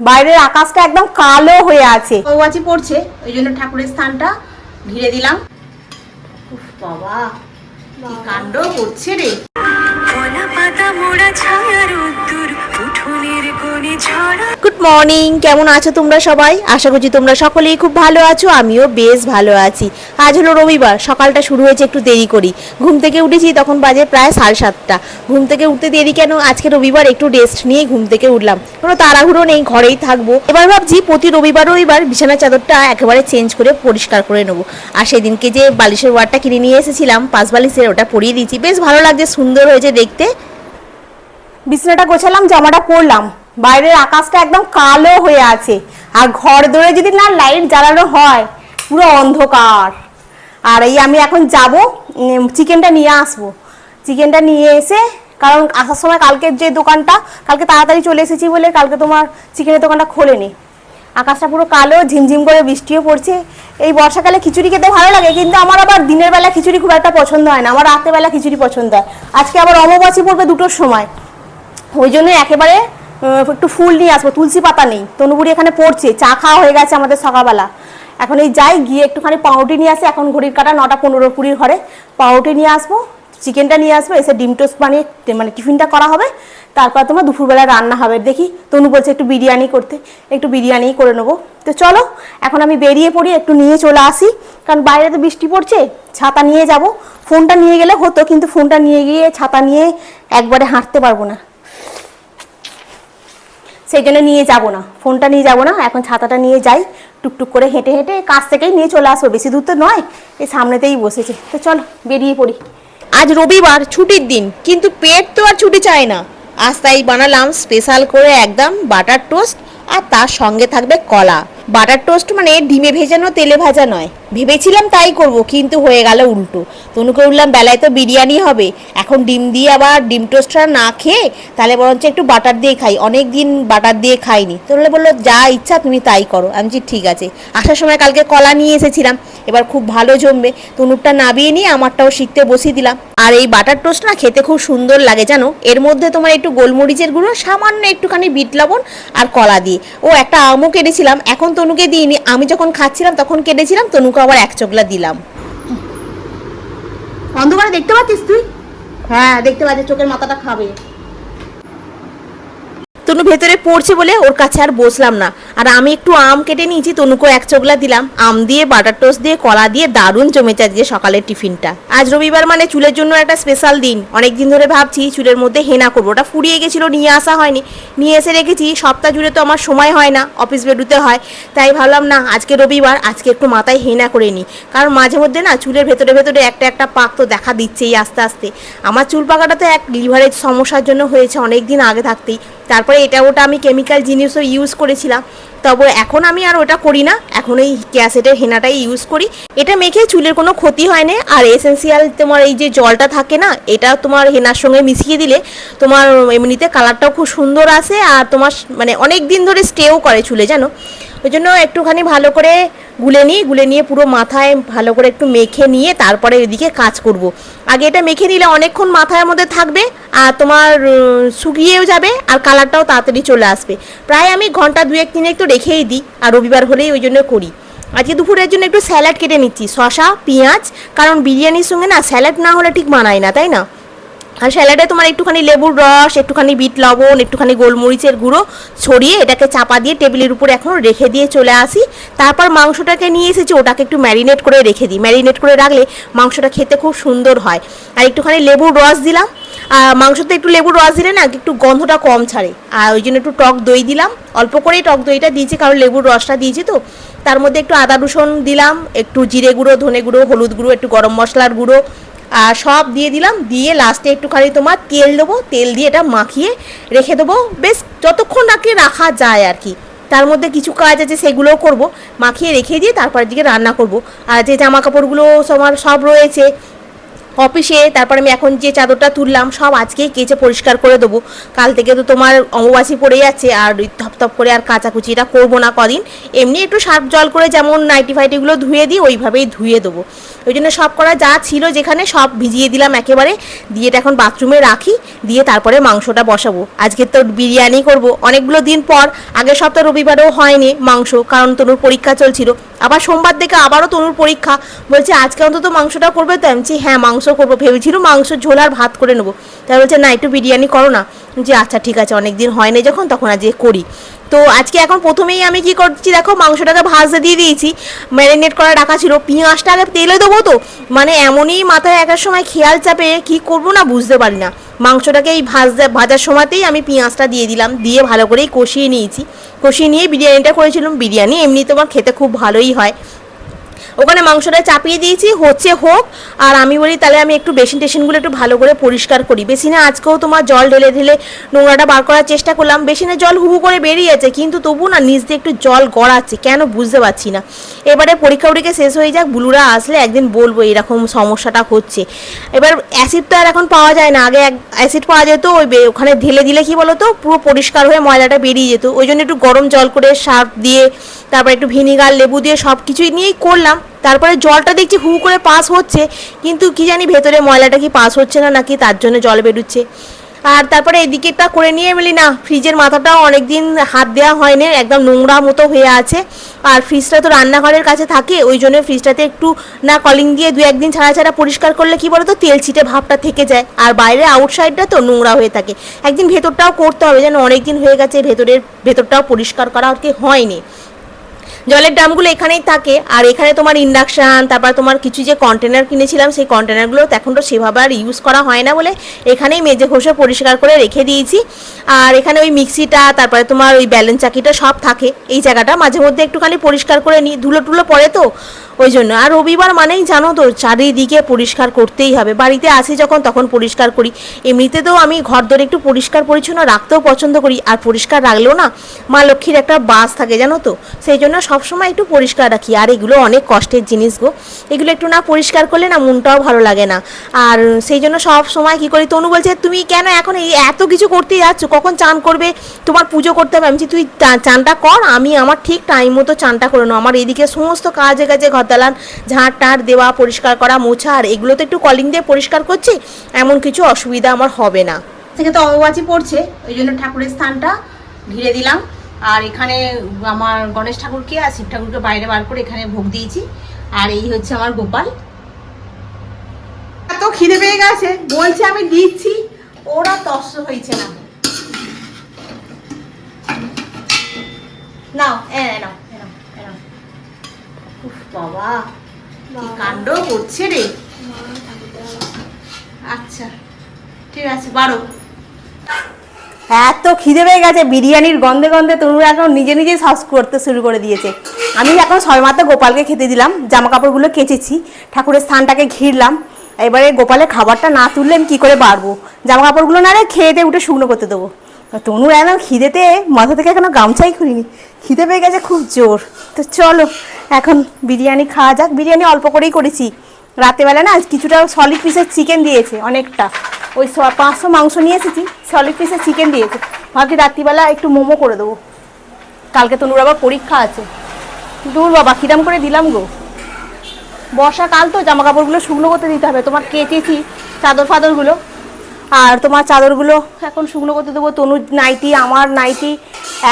বাইরের আকাশটা একদম কালো হয়ে আছে। কৌয়াচি পড়ছে ওই জন্য ঠাকুরের স্থানটা ঘিরে দিলাম। উফ, বাবা কি কাণ্ড করছে রে। কলা পাতা মোড়া ছায়া উত্তর গুড মর্নিং কেমন আছো তোমরা সবাই? আশা করছি তোমরা সকলেই খুব ভালো আছো, আমিও বেশ ভালো আছি। আজ হলো রবিবার, সকালটা শুরু হয়েছে একটু দেরি করি ঘুম থেকে উঠেছি, তখন বাজে প্রায় সাড়ে সাতটা। ঘুম থেকে উঠতে দেরি কেন? আজকে রবিবার, একটু রেস্ট নিয়ে ঘুম থেকে উঠলাম। কোনো তাড়াহুড়ো নেই, ঘরেই থাকব। এবার ভাবছি প্রতি রবিবার রবিবার বিছানা চাদরটা একেবারে চেঞ্জ করে পরিষ্কার করে নেব। আর সেদিনকে যে বালিশের ওয়ারটা কিনে নিয়ে এসেছিলাম, পাঁচ বালিশের ওটা পরিয়ে দিয়েছি। বেশ ভালো লাগছে, সুন্দর হয়েছে দেখতে। বিছানাটা গোছালাম, জামাটা পরলাম। বাইরের আকাশটা একদম কালো হয়ে আছে। আর ঘর দৌড়ে যদি না লাইট জ্বালানো হয়, পুরো অন্ধকার। আর এই আমি এখন যাব চিকেনটা নিয়ে আসব। চিকেনটা নিয়ে এসে, কারণ আসার সময় কালকের যে দোকানটা, কালকে তাড়াতাড়ি চলে এসেছি বলে কালকে তোমার চিকেনের দোকানটা খোলেনি। আকাশটা পুরো কালো, ঝিমঝিম করে বৃষ্টিও পড়ছে। এই বর্ষাকালে খিচুড়ি খেতে ভালো লাগে, কিন্তু আমার আবার দিনের বেলা খিচুড়ি খুব একটা পছন্দ হয় না। আমার রাতের বেলা খিচুড়ি পছন্দ হয়। আজকে আবার অমাবাসী পড়বে দুটোর সময়। ওই জন্য একেবারে একটু ফুল নিয়ে আসব, তুলসী পাতা নেই। তনুবুড়ি এখানে পড়ছে, চা খাওয়া হয়ে গেছে আমাদের সকালবেলা। এখন এই যাই, গিয়ে একটুখানি পাউরুটি নিয়ে আসে, এখন ঘড়ির কাটা নটা পনেরো কুড়ির ঘরে। পাউরুটি নিয়ে আসব, চিকেনটা নিয়ে আসব, এসে ডিম টোস্ট বানিয়ে মানে টিফিনটা করা হবে। তারপর তোমার দুপুরবেলা রান্না হবে। দেখি, তনু বলছে একটু বিরিয়ানি করতে, একটু বিরিয়ানিই করে নেব। তো চলো, এখন আমি বেরিয়ে পড়ি, একটু নিয়ে চলে আসি। কারণ বাইরে তো বৃষ্টি পড়ছে, ছাতা নিয়ে যাব। ফোনটা নিয়ে গেলে হতো, কিন্তু ফোনটা নিয়ে গিয়ে ছাতা নিয়ে একবারে হাঁটতে পারব না। সেই জন্য নিয়ে যাব না। ফোনটা নিয়ে যাব না। এখন ছাতাটা নিয়ে যাই। টুকটুক করে হেঁটে হেঁটে কাছ থেকেই নিয়ে চলে আসব। বেশি দূর তো নয়। এই সামনেতেই বসেছে। তো চলো, বেরিয়ে পড়ি। আজ রবিবার, ছুটির দিন। কিন্তু পেট তো আর ছুটি চায় না। আজ তাই বানালাম স্পেশাল করে একদম বাটার টোস্ট আর তার সঙ্গে থাকবে কলা। বাটার টোস্ট মানে ডিমে ভেজানো তেলে ভাজা নয়। ভেবেছিলাম তাই করব কিন্তু হয়ে গেল উল্টো। তনুকে উঠলাম বেলায় তো বিরিয়ানি হবে। এখন ডিম দিয়ে আবার ডিম টোস্টটা না খেয়ে তাহলে বরঞ্চ একটু বাটার দিয়ে খাই। অনেক দিন বাটার দিয়ে খাইনি। তাহলে বলল যা ইচ্ছা তুমি তাই করো। আমি বলছি, ঠিক আছে। আসার সময় কালকে কলা নিয়ে এসেছিলাম। এবার খুব ভালো জমবে। তনুরটা নাবিয়ে নিয়ে আমারটাও শিখতে বসিয়ে দিলাম। আর এই বাটার টোস্ট না খেতে খুব সুন্দর লাগে জানো? এর মধ্যে তোমার একটু গোলমরিচের গুঁড়ো সামান্য একটুখানি বিট লবণ আর কলা দিয়ে। ও একটা আমও কেটেছিলাম এখন তনুকে দিইনি। আমি যখন খাচ্ছিলাম তখন কেটেছিলাম তনুকে আবার এক চোখলা দিলাম। অন্ধকারে দেখতে পাচ্ছিস তুই? হ্যাঁ দেখতে পাচ্ছি চোখের মাথাটা খাবে। তনু ভেতরে পড়ছে বলে ওর কাছে আর বসলাম না। আর আমি একটু আম কেটে নিয়েছি তনুকে এক চোগলা দিলাম। আম দিয়ে, বাটার টোস্ট দিয়ে, কলা দিয়ে, দারুণ জমেছে আজকে সকালের টিফিনটা। আজ রবিবার মানে চুলের জন্য একটা স্পেশাল দিন। অনেক দিন ধরে ভাবছি চুলের মধ্যে হেনা করব। ওটা ফুরিয়ে গেছিল, নিয়ে আসা হয়নি। নিয়ে এসে রেখেছি, সপ্তাহ জুড়ে তো আমার সময় হয় না অফিস বেরোতে হয়। তাই ভাবলাম, না, আজকে রবিবার, আজকে একটু মাথায় হেনা করে নিই। কারণ মাঝে মধ্যে না চুলের ভেতরে ভেতরে একটা একটা পাক তো দেখা দিচ্ছেই আস্তে আস্তে। আমার চুল পাকাটা তো এক লিভারের সমস্যার জন্য হয়েছে অনেক দিন আগে থাকতেই। তারপরে এটা ওটা আমি কেমিক্যাল জিনিসও ইউজ করেছিলাম। তবে এখন আমি আর ওটা করি না। এখন এই ক্যাসেটের হেনাটাই ইউজ করি। এটা মেখে চুলের কোনো ক্ষতি হয় না। আর এসেন্সিয়াল তোমার এই যে জলটা থাকে না, এটা তোমার হেনার সঙ্গে মিশিয়ে দিলে তোমার এমনিতে কালারটাও খুব সুন্দর আসে। আর তোমার মানে অনেক দিন ধরে স্টেও করে চুলে, জানো? ওই জন্য একটুখানি ভালো করে গুলে নিই, গুলে নিয়ে পুরো মাথায় ভালো করে একটু মেখে নিয়ে তারপরে এদিকে কাজ করব। আগে এটা মেখে নিলে অনেকক্ষণ মাথার মধ্যে থাকবে আর তোমার শুকিয়েও যাবে আর কালারটাও তাড়াতাড়ি চলে আসবে। প্রায় আমি ঘণ্টা দুয়েক তিনেক তো রেখেই দিই আর রবিবার হলেই ওই জন্য করি। আজকে দুপুরের জন্য একটু স্যালাড কেটে নিচ্ছি শশা পেঁয়াজ, কারণ বিরিয়ানির সঙ্গে না স্যালাড না হলে ঠিক মানায় না, তাই না? আর স্যালাডে তোমার একটুখানি লেবুর রস, একটুখানি বিট লবণ, একটুখানি গোলমরিচের গুঁড়ো ছড়িয়ে এটাকে চাপা দিয়ে টেবিলের উপর এখন রেখে দিয়ে চলে আসি। তারপর মাংসটাকে নিয়ে এসেছি, ওটাকে একটু ম্যারিনেট করে রেখে দিই। ম্যারিনেট করে রাখলে মাংসটা খেতে খুব সুন্দর হয়। আর একটুখানি লেবুর রস দিলাম। আর মাংসতে একটু লেবুর রস দিলে না একটু গন্ধটা কম ছাড়ে। আর ওই জন্য একটু টক দই দিলাম। অল্প করেই টক দইটা দিয়েছি, কারণ লেবুর রসটা দিয়েছি তো। তার মধ্যে একটু আদা রসুন দিলাম, একটু জিরে গুঁড়ো, ধনে গুঁড়ো, হলুদ গুঁড়ো, একটু গরম মশলার গুঁড়ো আর সব দিয়ে দিলাম, দিয়ে লাস্টে একটুখানি তোমার তেল দেবো, তেল দিয়ে এটা মাখিয়ে রেখে দেবো। বেশ, যতক্ষণ নাকি রাখা যায় আর কি। তার মধ্যে কিছু কাজ আছে, সেগুলোও করব। মাখিয়ে রেখে দিয়ে তারপরের দিকে রান্না করব। আর যে জামা কাপড়গুলো সবার সব রয়েছে, অফিসে, তারপরে আমি এখন যে চাদরটা তুললাম, সব আজকেই কেচে পরিষ্কার করে দেবো। কাল থেকে তো তোমার অমাবাসী পড়ে যাচ্ছে, আর থপথপ করে আর কাচাকুচিটা করব না কদিন। এমনি একটু সার্ফ জল করে যেমন নাইটি ফাইটিগুলো ধুয়ে দিই, ওইভাবেই ধুয়ে দেবো। ওই জন্য সব করা যা ছিল যেখানে সব ভিজিয়ে দিলাম একেবারে। দিয়ে এটা এখন বাথরুমে রাখি, দিয়ে তারপরে মাংসটা বসাবো। আজকে তো বিরিয়ানি করব। অনেকগুলো দিন পর, আগের সপ্তাহ রবিবারেও হয়নি মাংস, কারণ তনুর পরীক্ষা চলছিল। আবার সোমবার থেকে আবারও তনুর পরীক্ষা। বলছে, আজকে অন্তত মাংসটা করবে? তো আমি হ্যাঁ মাংস করব। ভেবেছিল মাংস ঝোল আর ভাত করে নেব। তাই বলছে, না, একটু বিরিয়ানি করো না। যে আচ্ছা ঠিক আছে অনেক দিন হয়নি যখন, তখন আজকে করি। তো আজকে এখন প্রথমেই আমি কি করছি দেখো, মাংসটাকে ভাজতে দিয়ে দিয়েছি। ম্যারিনেট করা রাখা ছিল। পেঁয়াজটা আগে তেলে দেবো তো। মানে এমনই মাথায় একার সময় খেয়াল চাপে কি করব না বুঝতে পারি না। মাংসটাকে এই ভাজতে, ভাজার সময়তেই আমি পেঁয়াজটা দিয়ে দিলাম। দিয়ে ভালো করেই কষিয়ে নিয়েছি। কষিয়ে নিয়ে বিরিয়ানিটা করেছিলাম। বিরিয়ানি এমনি তোমার খেতে খুব ভালোই হয়। ওখানে মাংসটা চাপিয়ে দিয়েছি, হচ্ছে হোক। আর আমি বলি, তাহলে আমি একটু বেসিন টেসিনগুলো একটু ভালো করে পরিষ্কার করি। বেসিনে আজকেও তোমার জল ঢেলে ঢেলে নোংরাটা বার করার চেষ্টা করলাম। বেসিনে জল হুহু করে বেরিয়ে যাচ্ছে কিন্তু তবু না নিচ দিয়ে একটু জল গড়াচ্ছে। কেন বুঝতে পারছি না। এবারে পরীক্ষা উড়িকে শেষ হয়ে যাক, বুলুরা আসলে একদিন বলব এরকম সমস্যাটা হচ্ছে। এবার অ্যাসিড তো আর এখন পাওয়া যায় না। আগে অ্যাসিড পাওয়া যেত, ওই ওখানে ঢেলে দিলে কি বলতো? পুরো পরিষ্কার হয়ে ময়লাটা বেরিয়ে যেত। ওই জন্য একটু গরম জল করে সার্ফ দিয়ে তারপর একটু ভিনিগার, লেবু দিয়ে সব কিছুই নিয়েই করলাম। তারপরে জলটা দেখছি হু করে পাস হচ্ছে, কিন্তু কি জানি ভেতরে ময়লাটা কি পাস হচ্ছে না, নাকি তার জন্য জল বেরোচ্ছে। আর তারপরে এদিকেটা করে নিয়ে মিলি না, ফ্রিজের মাথাটাও অনেকদিন হাত দেওয়া হয়নি, একদম নোংরা মতো হয়ে আছে। আর ফ্রিজটা তো রান্নাঘরের কাছে থাকে, ওই জন্য ফ্রিজটাতে একটু, না, কলিং দিয়ে দু একদিন ছাড়া ছাড়া পরিষ্কার করলে কি বলতো, তেল ছিটে ভাবটা থেকে যায়। আর বাইরে আউটসাইডটা তো নোংরা হয়ে থাকে। একদিন ভেতরটাও করতে হবে, যেন অনেক দিন হয়ে গেছে, ভেতরের, ভেতরটাও পরিষ্কার করা আর কি হয়নি। জলের ড্রামগুলো এখানেই থাকে। আর এখানে তোমার ইন্ডাকশান তারপর তোমার কিছু যে কন্টেনার কিনেছিলাম, সেই কন্টেনারগুলো এখন তো সেভাবে আর ইউজ করা হয় না বলে এখানেই মেজে ঘষে পরিষ্কার করে রেখে দিয়েছি। আর এখানে ওই মিক্সিটা তারপরে তোমার ওই ব্যালেন্স চাকিটা সব থাকে। এই জায়গাটা মাঝে মধ্যে একটুখানি পরিষ্কার করে নিই ধুলো টুলো পড়ে তো। ওই জন্য। আর রবিবার মানেই জানো তো, চারিদিকে পরিষ্কার করতেই হবে। বাড়িতে আসি যখন, তখন পরিষ্কার করি। এমনিতে তো আমি ঘর ধরে একটু পরিষ্কার পরিচ্ছন্ন রাখতেও পছন্দ করি। আর পরিষ্কার রাখলেও না মা লক্ষ্মীর একটা বাস থাকে জানো তো? সেই জন্য সবসময় একটু পরিষ্কার রাখি। আর এগুলো অনেক কষ্টের জিনিস গো। এগুলো একটু না পরিষ্কার করলে না মনটাও ভালো লাগে না। আর সেই জন্য সব সময় কি করি, তনু বলছে, তুমি কেন এখন এই এত কিছু করতে যাচ্ছ? কখন চান করবে? তোমার পুজো করতে হবে। আমি তুই চানটা কর, আমি আমার ঠিক টাইম মতো চানটা করে নেব। আমার এদিকে সমস্ত কাজে কাজে ঘর দালান ঝাঁট টাঁট দেওয়া, পরিষ্কার করা, মোছা, আর এগুলো তো একটু কলিং দিয়ে পরিষ্কার করছি, এমন কিছু অসুবিধা আমার হবে না। থেকে তো অববাচি পড়ছে, ওই জন্য ঠাকুরের স্থানটা ঘিরে দিলাম। আর এখানে আমার গণেশ ঠাকুরকে আর শিব ঠাকুরকে বাইরে বার করে এখানে ভোগ দিয়েছি। আর এই হচ্ছে আমার গোপাল। এত খিদে পেয়ে গেছে বলছে আমি দিচ্ছি ওরা তস্ত হয়েছে না। নাও এ বাবা কি কাণ্ড করছে রে। আচ্ছা ঠিক আছে বারো। এত খিদে পেয়ে গেছে, বিরিয়ানির গন্ধে গন্ধে তনুরা এখন নিজে নিজে সার্চ করতে শুরু করে দিয়েছে। আমি এখন ছয় মাত্র গোপালকে খেতে দিলাম জামা কাপড়গুলো কেচেছি, ঠাকুরের স্থানটাকে ঘিরলাম, এবারে গোপালের খাবারটা না তুললে আমি কী করে বাড়বো? জামা কাপড়গুলো না রে খেয়েতে উঠে শুকনো করতে দেবো। তনুর একদম খিদেতে মাথা থেকে এখনও গামছাই খুলিনি। খিদে পেয়ে গেছে খুব জোর। তো চলো, এখন বিরিয়ানি খাওয়া যাক। বিরিয়ানি অল্প করেই করেছি। রাতেবেলা না কিছুটা সলিড পিসের চিকেন দিয়েছে, অনেকটা। ওই পাঁচশো মাংস নিয়ে এসেছি সলিড পিসে চিকেন দিয়েছে। ভাবছি রাত্রিবেলা একটু মোমো করে দেবো। কালকে তনুর আবার পরীক্ষা আছে। দূর বাবা, কিরাম করে দিলাম গো। বর্ষাকাল তো জামা কাপড়গুলো শুকনো করতে দিতে হবে। তোমার কেচেছি চাদর ফাদরগুলো। আর তোমার চাদরগুলো এখন শুকনো করতে দেবো। তনুর নাইটি, আমার নাইটি,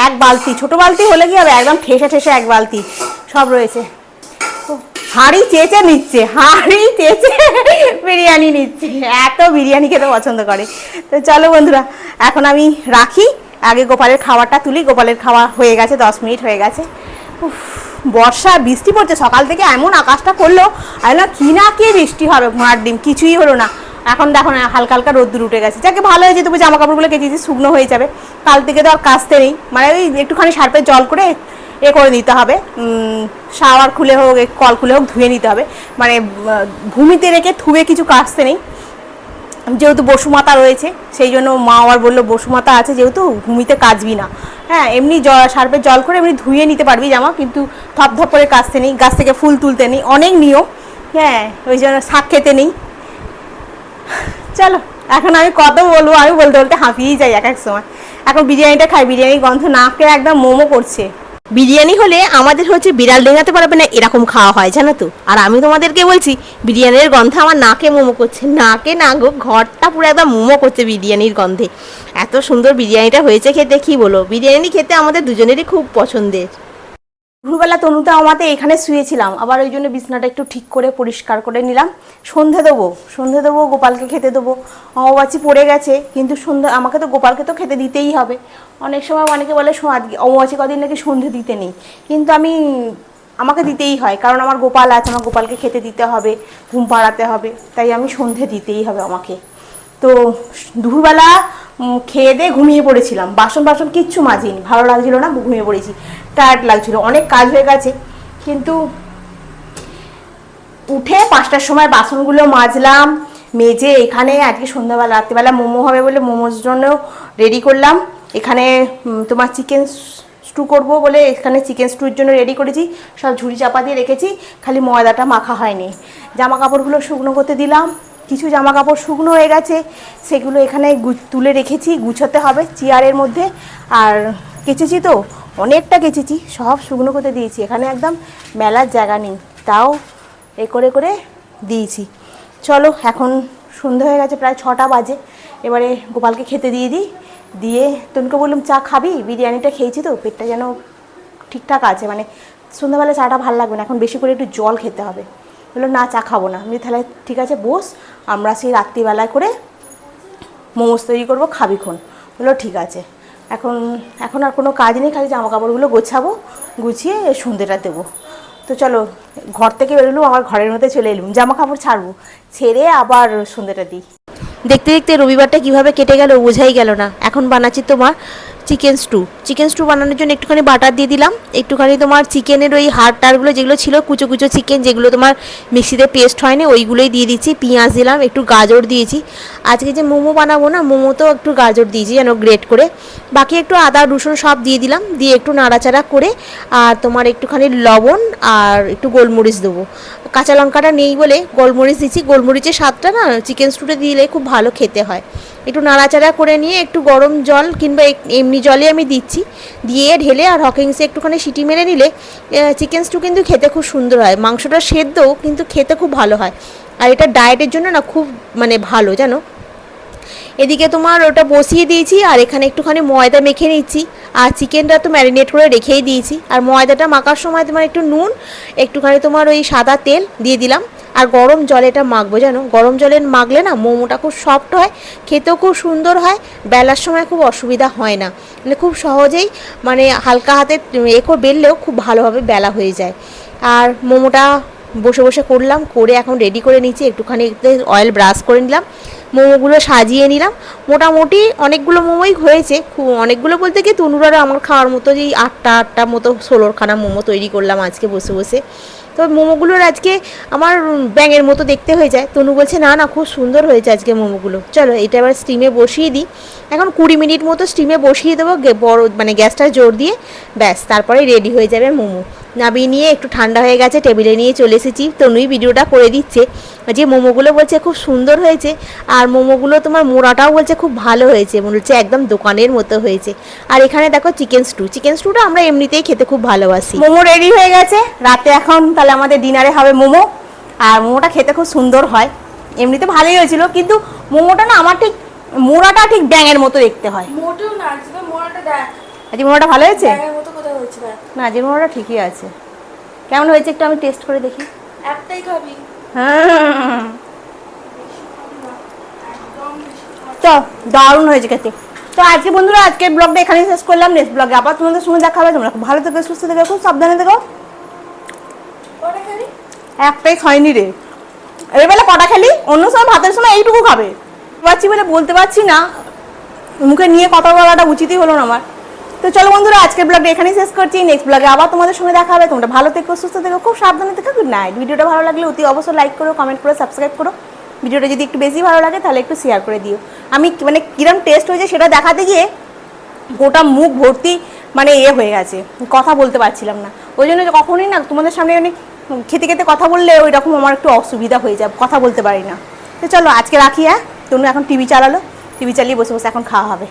এক বালতি। ছোট বালতি হলে কি হবে? একদম ঠেসে ঠেসে এক বালতি। সব রয়েছে। হাড়ি চেঁচে নিচ্ছে, হাড়ি চেঁচে বিরিয়ানি নিচ্ছে, এত বিরিয়ানি খেতে পছন্দ করে। তো চলো বন্ধুরা, এখন আমি রাখি, আগে গোপালের খাবারটা তুলি, গোপালের খাওয়া হয়ে গেছে, দশ মিনিট হয়ে গেছে। বর্ষা, বৃষ্টি পড়ছে, সকাল থেকে এমন আকাশটা করল না কি না কি বৃষ্টি হবে, ঘোড়ার ডিম, কিছুই হলো না। এখন দেখো না, হালকা হালকা রোদ্দুর উঠে গেছে। যাকে, ভালো হয়েছে, তবু জামা কাপড়গুলো কেচেছি, শুকনো হয়ে যাবে। কাল থেকে তো আর কাচতে নেই। মানে ওই একটুখানি সার্পে জল করে এ করে নিতে হবে। শাওয়ার খুলে হোক কল খুলে হোক, ধুয়ে নিতে হবে। মানে ভূমিতে রেখে ধুয়ে কিছু কাচতে নেই। যেহেতু বসুমাতা রয়েছে, সেই জন্য মা আবার বলল বসুমাতা আছে যেহেতু, ভূমিতে কাচবি না। হ্যাঁ এমনি সার্পের জল করে এমনি ধুয়ে নিতে পারবি জামা, কিন্তু থপ থপ করে কাচতে নেই, গাছ থেকে ফুল তুলতে নেই। অনেক নিয়ম। হ্যাঁ ওই জন্য শাক খেতে নেই। চলো, এখন আমি কত বলব, আমি বলতে বলতে হাঁপিয়েই যাই এক এক সময়। এখন বিরিয়ানিটা খাই, বিরিয়ানির গন্ধ নাকে একদম মোমো করছে। বিরিয়ানি হলে আমাদের হচ্ছে বিড়াল ডেঙাতে পারবে না, এরকম খাওয়া হয়, জানো তো? আর আমি তোমাদেরকে বলছি, বিরিয়ানির গন্ধে আমার নাকে মোমো করছে, নাকে না গো, ঘরটা পুরো একদম মোমো করছে বিরিয়ানির গন্ধে। এত সুন্দর বিরিয়ানিটা হয়েছে খেতে, কি বলো বিরিয়ানি খেতে আমাদের দুজনেরই খুব পছন্দের। ভোরবেলা তনুতে আমাতে এখানে শুয়েছিলাম। আবার ওই জন্য বিছনাটা একটু ঠিক করে পরিষ্কার করে নিলাম। সন্ধে দেবো সন্ধে দেবো, গোপালকে খেতে দেবো। অমাবাচি পড়ে গেছে, কিন্তু সন্ধে, আমাকে তো গোপালকে তো খেতে দিতেই হবে। অনেক সময় অনেকে বলে অমাবাচি কদিন নাকি সন্ধে দিতে নেই। কিন্তু আমি, আমাকে দিতেই হয়, কারণ আমার গোপাল আছে, আমার গোপালকে খেতে দিতে হবে, ঘুম পাড়াতে হবে। তাই আমি সন্ধে দিতেই হবে আমাকে। তো, দুপুরবেলা খেয়ে দিয়ে ঘুমিয়ে পড়েছিলাম। বাসন বাসন কিচ্ছু মাজিনি। ভালো লাগছিল না ঘুমিয়ে পড়েছি। টায়ার্ড লাগছিল। অনেক কাজ হয়ে গেছে। কিন্তু উঠে পাঁচটার সময় বাসনগুলো মাজলাম, মেজে এখানে আজকে সন্ধ্যাবেলা, রাত্রিবেলা মোমো হবে বলে মোমোর জন্য রেডি করলাম। এখানে তোমার চিকেন স্টু করব বলে এখানে চিকেন স্টুর জন্য রেডি করেছি। সব ঝুড়ি চাপা দিয়ে রেখেছি। খালি ময়দাটা মাখা হয়নি। জামা কাপড়গুলো শুকনো করতে দিলাম। কিছু জামা কাপড় শুকনো হয়ে গেছে, সেগুলো এখানে তুলে রেখেছি, গুছোতে হবে চেয়ারের মধ্যে। আর কেচেছি তো, অনেকটা কেচেছি, সব শুকনো করতে দিয়েছি, এখানে একদম মেলার জায়গা নেই, তাও এ করে করে দিয়েছি। চলো, এখন সন্ধে হয়ে গেছে, প্রায় ছটা বাজে, এবারে গোপালকে খেতে দিয়ে দিই, দিয়ে তনুকে বললাম, চা খাবি? বিরিয়ানিটা খেয়েছি তো, পেটটা যেন ঠিকঠাক আছে মানে সন্ধ্যাবেলা চাটা ভালো লাগবে না, এখন বেশি করে একটু জল খেতে হবে। বলল, না, চা খাব না। আমি তাহলে ঠিক আছে, বস, আমরা সেই রাত্রিবেলায় করে মোমোস তৈরি করব খাবিক্ষণ বলল, ঠিক আছে। এখন এখন আর কোনো কাজ নেই, খালি জামা কাপড়গুলো গোছাবো, গুছিয়ে সন্ধ্যেটা দেবো। তো চলো, ঘর থেকে বেরোলো আমার ঘরের মধ্যে চলে এলুম জামা কাপড় ছাড়বো, ছেড়ে আবার সন্ধ্যেটা দিই। দেখতে দেখতে রবিবারটা কীভাবে কেটে গেল, বোঝাই গেল না। এখন বানাচ্ছি তোমার চিকেন স্টু চিকেন স্টু বানানোর জন্য একটুখানি বাটার দিয়ে দিলাম। একটুখানি তোমার চিকেনের ওই হাড় টাড়গুলো যেগুলো ছিল, কুচো কুচো চিকেন যেগুলো তোমার মিক্সিতে পেস্ট হয়নি, ওইগুলোই দিয়ে দিচ্ছি। পেঁয়াজ দিলাম, একটু গাজর দিয়েছি। আজকে যে মোমো বানাবো না মোমোতেও একটু গাজর দিয়েছি যেন গ্রেট করে। বাকি একটু আদা, রসুন সব দিয়ে দিলাম, দিয়ে একটু নাড়াচাড়া করে, আর তোমার একটুখানি লবণ আর একটু গোলমরিচ দেবো। কাঁচা লঙ্কাটা নেই বলে গোলমরিচ দিচ্ছি। গোলমরিচের স্বাদটা না চিকেন স্টুতে দিলে খুব ভালো খেতে হয়। একটু নাড়াচাড়া করে নিয়ে একটু গরম জল কিংবা এমনি জলে আমি দিচ্ছি। দিয়ে ঢেলে আর হকিংসে একটুখানি সিটি মেরে নিলে চিকেন স্টু কিন্তু খেতে খুব সুন্দর হয়। মাংসটা সেদ্ধও কিন্তু খেতে খুব ভালো হয়। আর এটা ডায়েটের জন্য না খুব মানে ভালো, জানো? এদিকে তোমার ওটা বসিয়ে দিয়েছি আর এখানে একটুখানি ময়দা মেখে নিচ্ছি। আর চিকেনটা তো ম্যারিনেট করে রেখেই দিয়েছি। আর ময়দাটা মাখার সময় তোমার একটু নুন, একটুখানি তোমার ওই সাদা তেল দিয়ে দিলাম। আর গরম জলে এটা মাখবো, জানো? গরম জলে মাখলে না মোমোটা খুব সফট হয়, খেতেও খুব সুন্দর হয়, বেলার সময় খুব অসুবিধা হয় না। মানে খুব সহজেই মানে হালকা হাতে একো বেললেও খুব ভালোভাবে বেলা হয়ে যায়। আর মোমোটা বসে বসে করলাম, করে এখন রেডি করে নিচ্ছি, একটুখানি অয়েল ব্রাশ করে নিলাম, মোমোগুলো সাজিয়ে নিলাম। মোটামুটি অনেকগুলো মোমোই হয়েছে, খুব অনেকগুলো বলতে কি তনুরারও আমার খাওয়ার মতো যেই আটটা আটটা মতো ষোলোরখানা মোমো তৈরি করলাম আজকে বসে বসে। তো মোমোগুলোর আজকে আমার ব্যাঙের মতো দেখতে হয়ে যায়। তনু বলছে, না না, খুব সুন্দর হয়েছে আজকে মোমোগুলো। চলো, এটা এবার স্টিমে বসিয়ে দিই। এখন কুড়ি মিনিট মতো স্টিমে বসিয়ে দেবো বড় মানে গ্যাসটা জোর দিয়ে। ব্যাস, তারপরে রেডি হয়ে যাবে মোমো। নাবিয়ে নিয়ে একটু ঠান্ডা হয়ে গেছে টেবিলে নিয়ে চলে এসেছি। তনুই ভিডিওটা করে দিচ্ছে যে মোমোগুলো বলছে খুব সুন্দর হয়েছে আর মোমোগুলো তোমার মোড়াটাও বলছে খুব ভালো হয়েছে মনে হচ্ছে একদম দোকানের মতো হয়েছে। আর এখানে দেখো চিকেন স্টু চিকেন স্টুটা আমরা এমনিতেই খেতে খুব ভালোবাসি। মোমো রেডি হয়ে গেছে রাতে এখন তাহলে আমাদের ডিনারে হবে মোমো আর মোমোটা খেতে খুব সুন্দর হয়। এমনিতে ভালোই হয়েছিল কিন্তু মোমোটা না আমার ঠিক মোড়াটা ঠিক ব্যাঙের মতো দেখতে হয়। মোটেও না মোড়াটা দেখ। আজকে মোমোটা ভালো হয়েছে? দেখ না আজকে মোমোটা ঠিকই আছে। কেমন হয়েছে একটু আমি টেস্ট করে দেখি। একটাই খাবি। হ্যাঁ তো দারুণ হয়েছে খেতে। তো আজকে বন্ধুরা আজকের ব্লগটা এখানেই শেষ করলাম। নেক্সট ব্লগে আবার তোমাদের সঙ্গে দেখা হবে। তোমরা খুব ভালো থেকো সুস্থ থেকো খুব সাবধানে থেকো। একটাই খাইনি রে। এবেলা কটা খেলি? অন্য সময় ভাতের সময় এইটুকু খাবে। পারছি বলে বলতে পারছি না। মুখে নিয়ে কথা বলাটা উচিতই হলো না আমার। তো চলো বন্ধুরা, আজকের ব্লগটা এখানেই শেষ করছি। নেক্সট ব্লগে আবার তোমাদের সঙ্গে দেখা হবে। তোমরা ভালো থেকো, সুস্থ থেকো, খুব সাবধানে থেকো। গুড নাইট ভিডিওটা ভালো লাগলে অতি অবশ্যই লাইক করো কমেন্ট করো সাবস্ক্রাইব করো। ভিডিওটা যদি একটু বেশি ভালো লাগে, তাহলে একটু শেয়ার করে দিও। আমি মানে কিরম টেস্ট হয়েছে সেটা দেখাতে গিয়ে গোটা মুখ ভর্তি মানে এ হয়ে গেছে। কথা বলতে পারছিলাম না। ওই জন্য কখনোই না, তোমাদের সামনে অনেক খেতে খেতে কথা বললে ওই রকম আমার একটু অসুবিধা হয়ে যায়, কথা বলতে পারি না। তো চলো, আজকে রাখি হ্যাঁ? তনু এখন টিভি চালালো। টিভি চালিয়ে বসে বসে এখন খাওয়া হবে।